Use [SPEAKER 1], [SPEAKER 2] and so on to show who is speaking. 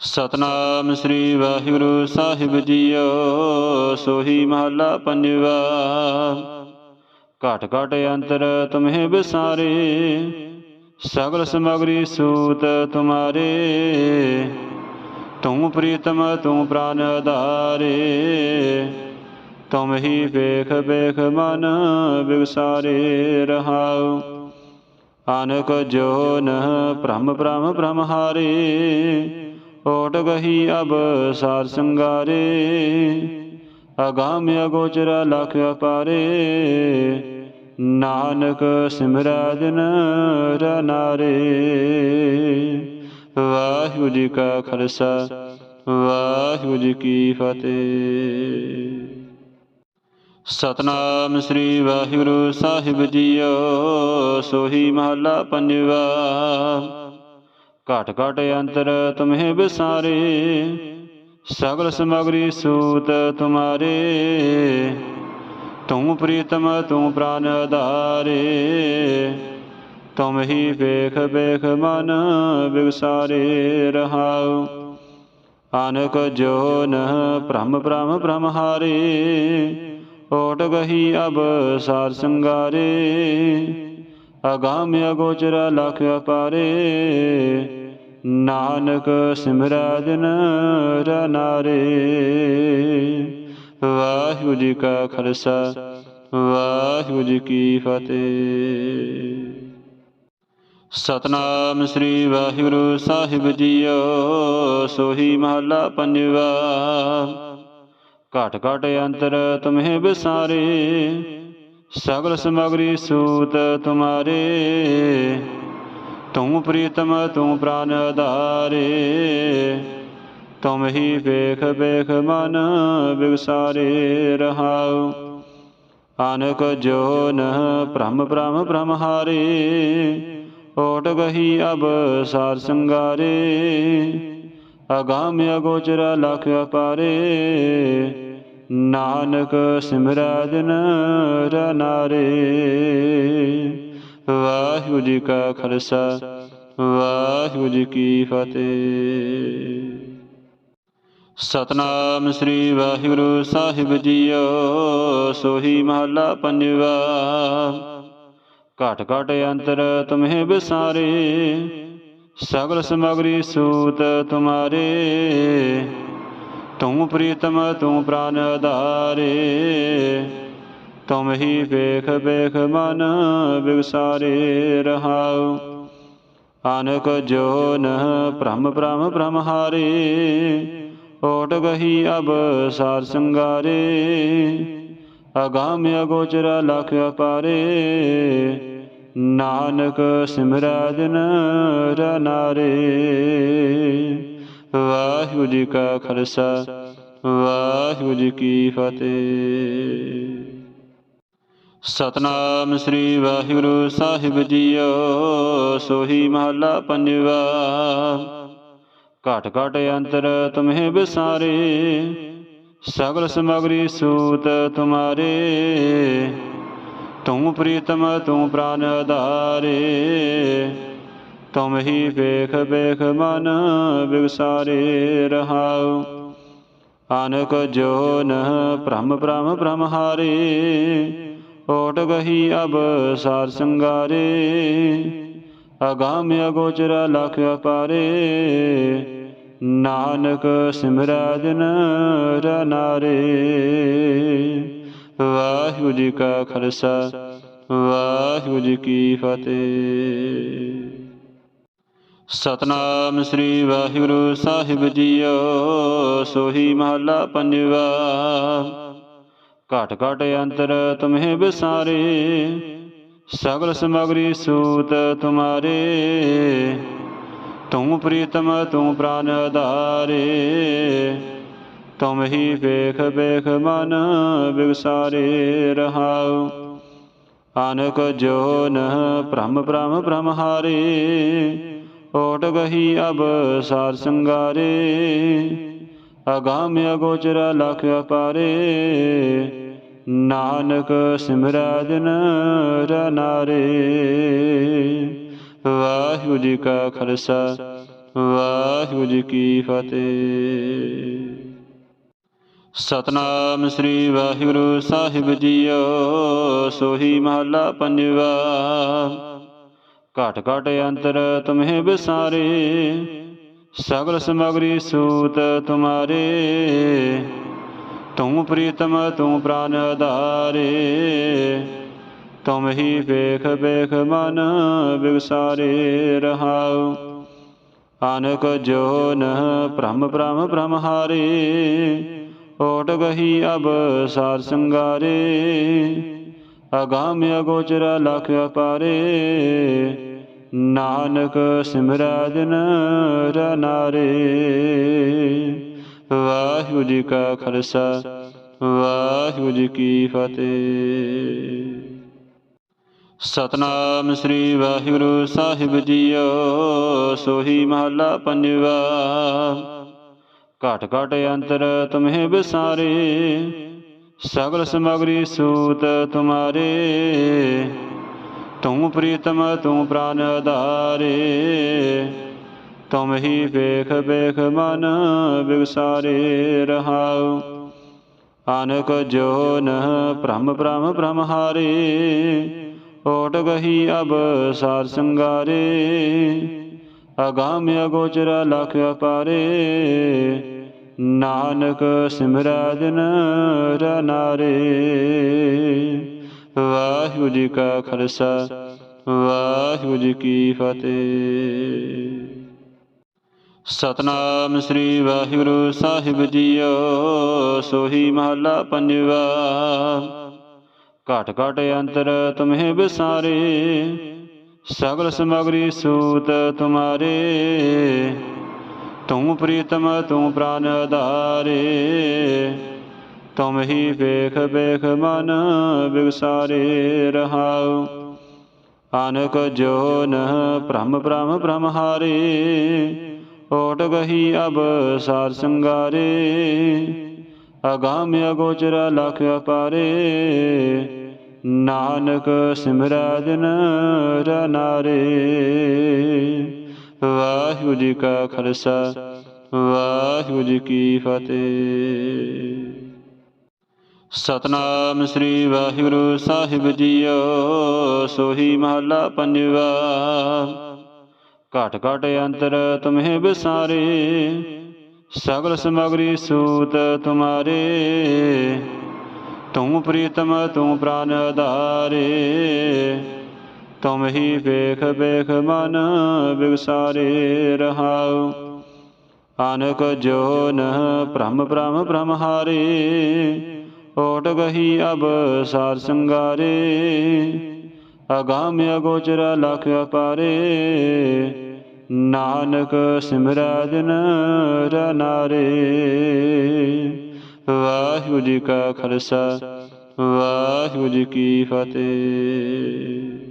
[SPEAKER 1] ਸਤਨਾਮ ਸ੍ਰੀ ਵਾਹਿਗੁਰੂ ਸਾਹਿਬ ਜੀਓ, ਸੋਹੀ ਮਹੱਲਾ ਪੰਜਵਾ। ਘਟ ਘਟ ਅੰਤਰ ਤੁਮਹਿ ਵਿਸਾਰੇ, ਸਗਲ ਸਮਗਰੀ ਸੂਤ ਤੁਮਾਰੇ। ਤੂੰ ਪ੍ਰੀਤਮ ਤੂੰ ਪ੍ਰਾਨ ਆਧਾਰੇ ਤੁਮ ਹੀ ਵੇਖ ਵੇਖ ਮਨ ਵਿਗਸਾਰੇ ਰਹਾਉ। ਅਨਕ ਜੋਨ ਭ੍ਰਮ ਭ੍ਰਮ ਭ੍ਰਮ ਹਾਰੇ ਓਟ ਗਹੀ ਅਬ ਸਾਰ ਸੰਗਾਰੇ, ਅਗਾਮ ਅਗੋਚਰ ਲਖ ਅਪਾਰੇ। ਨਾਨਕ ਸਿਮਰੈ ਦਿਨ ਰਨਾਰੇ ਵਾਹਿਗੁਰੂ ਜੀ ਕਾ ਖਾਲਸਾ, ਵਾਹਿਗੁਰੂ ਜੀ ਕੀ ਫਤਿਹ। ਸਤਨਾਮ ਸ੍ਰੀ ਵਾਹਿਗੁਰੂ ਸਾਹਿਬ ਜੀਓ, ਸੋਹੀ ਮਹੱਲਾ ਪੰਜਵਾ। ਘਟ ਘਟ ਅੰਤਰ ਤੁਮਹਿ ਵਿਸਾਰੇ। ਸਗਲ ਸਮਗਰੀ ਸੂਤ ਤੁਮਾਰੇ। ਤੂੰ ਪ੍ਰੀਤਮ ਤੂੰ ਪ੍ਰਾਨ ਆਧਾਰੇ। ਤੁਮ ਹੀ ਵੇਖ ਵੇਖ ਮਨ ਵਿਗਸਾਰੇ ਰਹਾਉ। ਅਨਕ ਜੋਨ ਭ੍ਰਮ ਭ੍ਰਮ ਭ੍ਰਮ ਹਾਰੇ। ਓਟ ਗਹੀ ਅਬ ਸਾਰ ਸੰਗਾਰੇ। ਅਗਾਮ ਅਗੋਚਰ ਲਖ ਅਪਾਰੇ। ਨਾਨਕ ਸਿਮਰੈ ਦਿਨ ਰਨਾਰੇ। ਵਾਹਿਗੁਰੂ ਜੀ ਕਾ ਖਾਲਸਾ, ਵਾਹਿਗੁਰੂ ਜੀ ਕੀ ਫਤਿਹ। ਸਤਨਾਮ ਸ੍ਰੀ ਵਾਹਿਗੁਰੂ ਸਾਹਿਬ ਜੀਓ, ਸੋਹੀ ਮਹੱਲਾ ਪੰਜਵਾ। ਘਟ ਘਟ ਅੰਤਰ ਤੁਮਹਿ ਵਿਸਾਰੇ, ਸਗਲ ਸਮਗਰੀ ਸੂਤ ਤੁਮਾਰੇ। ਤੂੰ ਪ੍ਰੀਤਮ, ਤੂੰ ਪ੍ਰਾਨ ਆਧਾਰੇ। ਤੁਮ ਹੀ ਵੇਖ ਵੇਖ ਮਨ ਵਿਗਸਾਰੇ ਰਹਾਉ। ਅਨਕ ਜੋਨ ਭ੍ਰਮ ਭ੍ਰਮ ਭ੍ਰਮ ਹਾਰੇ। ਓਟ ਗਹੀ ਅਬ ਸਾਰ ਸੰਗਾਰੇ। ਅਗਾਮ ਅਗੋਚਰ ਲਖ ਅਪਾਰੇ। ਨਾਨਕ ਸਿਮਰੈ ਦਿਨ ਰਨਾਰੇ। ਵਾਹਿਗੁਰੂ ਜੀ ਕਾ ਖਾਲਸਾ, ਵਾਹਿਗੁਰੂ ਜੀ ਕੀ ਫਤਿਹ। ਸਤਨਾਮ ਸ੍ਰੀ ਵਾਹਿਗੁਰੂ ਸਾਹਿਬ ਜੀਓ, ਸੋਹੀ ਮਹੱਲਾ ਪੰਜਵਾ। ਘਟ ਘਟ ਅੰਤਰ ਤੁਮਹਿ ਵਿਸਾਰੇ, ਸਗਲ ਸਮਗਰੀ ਸੂਤ ਤੁਮਾਰੇ। ਤੂੰ ਪ੍ਰੀਤਮ, ਤੂੰ ਪ੍ਰਾਨ ਆਧਾਰੇ। ਤੁਮ ਹੀ ਵੇਖ ਵੇਖ ਮਨ ਵਿਗਸਾਰੇ ਰਹਾਉ। ਅਨਕ ਜੋਨ ਭ੍ਰਮ ਭ੍ਰਮ ਭ੍ਰਮ ਹਾਰੇ। ਓਟ ਗਹੀ ਅਬ ਸਾਰ ਸੰਗਾਰੇ। ਅਗਾਮ ਅਗੋਚਰ ਲਖ ਅਪਾਰੇ। ਨਾਨਕ ਸਿਮਰੈ ਦਿਨ ਰਨਾਰੇ ਵਾਹਿਗੁਰੂ ਜੀ ਕਾ ਖਾਲਸਾ, ਵਾਹਿਗੁਰੂ ਜੀ ਕੀ ਫਤਿਹ। ਸਤਨਾਮ ਸ੍ਰੀ ਵਾਹਿਗੁਰੂ ਸਾਹਿਬ ਜੀਓ, ਸੋਹੀ ਮਹੱਲਾ ਪੰਜਵਾ। ਘਟ ਘਟ ਅੰਤਰ ਤੁਮਹਿ ਵਿਸਾਰੇ, ਸਗਲ ਸਮਗਰੀ ਸੂਤ ਤੁਮਾਰੇ। ਤੂੰ ਪ੍ਰੀਤਮ ਤੂੰ ਪ੍ਰਾਨ ਆਧਾਰੇ। ਤੁਮ ਹੀ ਵੇਖ ਵੇਖ ਮਨ ਵਿਗਸਾਰੇ ਰਹਾਉ। ਅਨਕ ਜੋਨ ਭ੍ਰਮ ਭ੍ਰਮ ਭ੍ਰਮ ਹਾਰੇ। ਓਟ ਗਹੀ ਅਬ ਸਾਰ ਸੰਗਾਰੇ, ਅਗਾਮ ਅਗੋਚਰ ਲਖ ਅਪਾਰੇ। ਨਾਨਕ ਸਿਮਰੈ ਦਿਨ ਰਨਾਰੇ ਵਾਹਿਗੁਰੂ ਜੀ ਕਾ ਖਾਲਸਾ, ਵਾਹਿਗੁਰੂ ਜੀ ਕੀ ਫਤਿਹ। ਸਤਨਾਮ ਸ੍ਰੀ ਵਾਹਿਗੁਰੂ ਸਾਹਿਬ ਜੀਓ, ਸੋਹੀ ਮਹੱਲਾ ਪੰਜਵਾ। ਘਟ ਘਟ ਅੰਤਰ ਤੁਮਹਿ ਵਿਸਾਰੇ, ਸਗਲ ਸਮਗਰੀ ਸੂਤ ਤੁਮਾਰੇ। ਤੂੰ ਪ੍ਰੀਤਮ ਤੂੰ ਪ੍ਰਾਨ ਆਧਾਰੇ ਤੁਮ ਹੀ ਵੇਖ ਵੇਖ ਮਨ ਵਿਗਸਾਰੇ ਰਹਾਉ। ਅਨਕ ਜੋਨ ਭ੍ਰਮ ਭ੍ਰਮ ਭ੍ਰਮ ਹਾਰੇ, ਓਟ ਗਹੀ ਅਬ ਸਾਰ ਸੰਗਾਰੇ। ਅਗਾਮ ਅਗੋਚਰ ਲਖ ਅਪਾਰੇ। ਨਾਨਕ ਸਿਮਰੈ ਦਿਨ ਰਨਾਰੇ। ਵਾਹਿਗੁਰੂ ਜੀ ਕਾ ਖਾਲਸਾ, ਵਾਹਿਗੁਰੂ ਜੀ ਕੀ ਫਤਿਹ। ਸਤਨਾਮ ਸ੍ਰੀ ਵਾਹਿਗੁਰੂ ਸਾਹਿਬ ਜੀਓ, ਸੋਹੀ ਮਹੱਲਾ ਪੰਜਵਾ। ਘਟ ਘਟ ਅੰਤਰ ਤੁਮਹਿ ਵਿਸਾਰੇ। ਸਗਲ ਸਮਗਰੀ ਸੂਤ ਤੁਮਾਰੇ ਤੂੰ ਪ੍ਰੀਤਮ ਤੂੰ ਪ੍ਰਾਨ ਆਧਾਰੇ ਤੁਮ ਹੀ ਵੇਖ ਵੇਖ ਮਨ ਵਿਗਸਾਰੇ ਰਹਾਉ। ਅਨਕ ਜੋਨ ਭ੍ਰਮ ਭ੍ਰਮ ਭ੍ਰਮ ਹਾਰੇ। ਓਟ ਗਹੀ ਅਬ ਸਾਰ ਸੰਗਾਰੇ। ਅਗਾਮ ਅਗੋਚਰ ਲਖ ਅਪਾਰੇ। ਨਾਨਕ ਸਿਮਰੈ ਦਿਨ ਰਨਾਰੇ। ਵਾਹਿਗੁਰੂ ਜੀ ਕਾ ਖਾਲਸਾ, ਵਾਹਿਗੁਰੂ ਜੀ ਕੀ ਫਤਿਹ। ਸਤਨਾਮ ਸ੍ਰੀ ਵਾਹਿਗੁਰੂ ਸਾਹਿਬ ਜੀਓ, ਸੋਹੀ ਮਹੱਲਾ ਪੰਜਵਾ। ਘਟ ਘਟ ਅੰਤਰ ਤੁਮਹਿ ਵਿਸਾਰੇ, ਸਗਲ ਸਮਗਰੀ ਸੂਤ ਤੁਮਾਰੇ। ਤੂੰ ਪ੍ਰੀਤਮ ਤੂੰ ਪ੍ਰਾਨ ਆਧਾਰੇ। ਤੁਮ ਹੀ ਵੇਖ ਵੇਖ ਮਨ ਵਿਗਸਾਰੇ ਰਹਾਉ। ਅਨਕ ਜੋਨ ਭ੍ਰਮ ਭ੍ਰਮ ਭ੍ਰਮ ਹਾਰੇ। ਓਟ ਗਹੀ ਅਬ ਸਾਰ ਸੰਗਾਰੇ। ਅਗਾਮ ਅਗੋਚਰ ਲਖ ਅਪਾਰੇ। ਨਾਨਕ ਸਿਮਰੈ ਦਿਨ ਰਨਾਰੇ। ਵਾਹਿਗੁਰੂ ਜੀ ਕਾ ਖਾਲਸਾ, ਵਾਹਿਗੁਰੂ ਜੀ ਕੀ ਫਤਿਹ। ਸਤਨਾਮ ਸ੍ਰੀ ਵਾਹਿਗੁਰੂ ਸਾਹਿਬ ਜੀਓ, ਸੋਹੀ ਮਹੱਲਾ ਪੰਜਵਾ। ਘਟ ਘਟ ਅੰਤਰ ਤੁਮਹਿ ਵਿਸਾਰੇ, ਸਗਲ ਸਮਗਰੀ ਸੂਤ ਤੁਮਾਰੇ। ਤੂੰ ਪ੍ਰੀਤਮ, ਤੂੰ ਪ੍ਰਾਨ ਆਧਾਰੇ। ਤੁਮ ਹੀ ਵੇਖ ਵੇਖ ਮਨ ਵਿਗਸਾਰੇ ਰਹਾਉ। ਅਨਕ ਜੋਨ ਭ੍ਰਮ ਭ੍ਰਮ ਭ੍ਰਮ ਹਾਰੇ। ਓਟ ਗਹੀ ਅਬ ਸਾਰ ਸੰਗਾਰੇ। ਅਗਾਮ ਅਗੋਚਰ ਲਖ ਅਪਾਰੇ। ਨਾਨਕ ਸਿਮਰੈ ਦਿਨ ਰਨਾਰੇ ਵਾਹਿਗੁਰੂ ਜੀ ਕਾ ਖਾਲਸਾ, ਵਾਹਿਗੁਰੂ ਜੀ ਕੀ ਫਤਿਹ। ਸਤਨਾਮ ਸ੍ਰੀ ਵਾਹਿਗੁਰੂ ਸਾਹਿਬ ਜੀਓ, ਸੋਹੀ ਮਹੱਲਾ ਪੰਜਵਾ। ਘਟ ਘਟ ਅੰਤਰ ਤੁਮਹਿ ਵਿਸਾਰੇ, ਸਗਲ ਸਮਗਰੀ ਸੂਤ ਤੁਮਾਰੇ। ਤੂੰ ਪ੍ਰੀਤਮ ਤੂੰ ਪ੍ਰਾਨ ਆਧਾਰੇ, ਤੁਮ ਹੀ ਵੇਖ ਵੇਖ ਮਨ ਵਿਗਸਾਰੇ ਰਹਾਉ। ਅਨਕ ਜੋਨ ਭ੍ਰਮ ਭ੍ਰਮ ਭ੍ਰਮ ਹਾਰੇ ਓਟ ਗਹੀ ਅਬ ਸਾਰ ਸੰਗਾਰੇ, ਅਗਾਮ ਅਗੋਚਰ ਲਖ ਅਪਾਰੇ। ਨਾਨਕ ਸਿਮਰੈ ਦਿਨ ਰਨਾਰੇ ਵਾਹਿਗੁਰੂ ਜੀ ਕਾ ਖਾਲਸਾ, ਵਾਹਿਗੁਰੂ ਜੀ ਕੀ ਫਤਿਹ।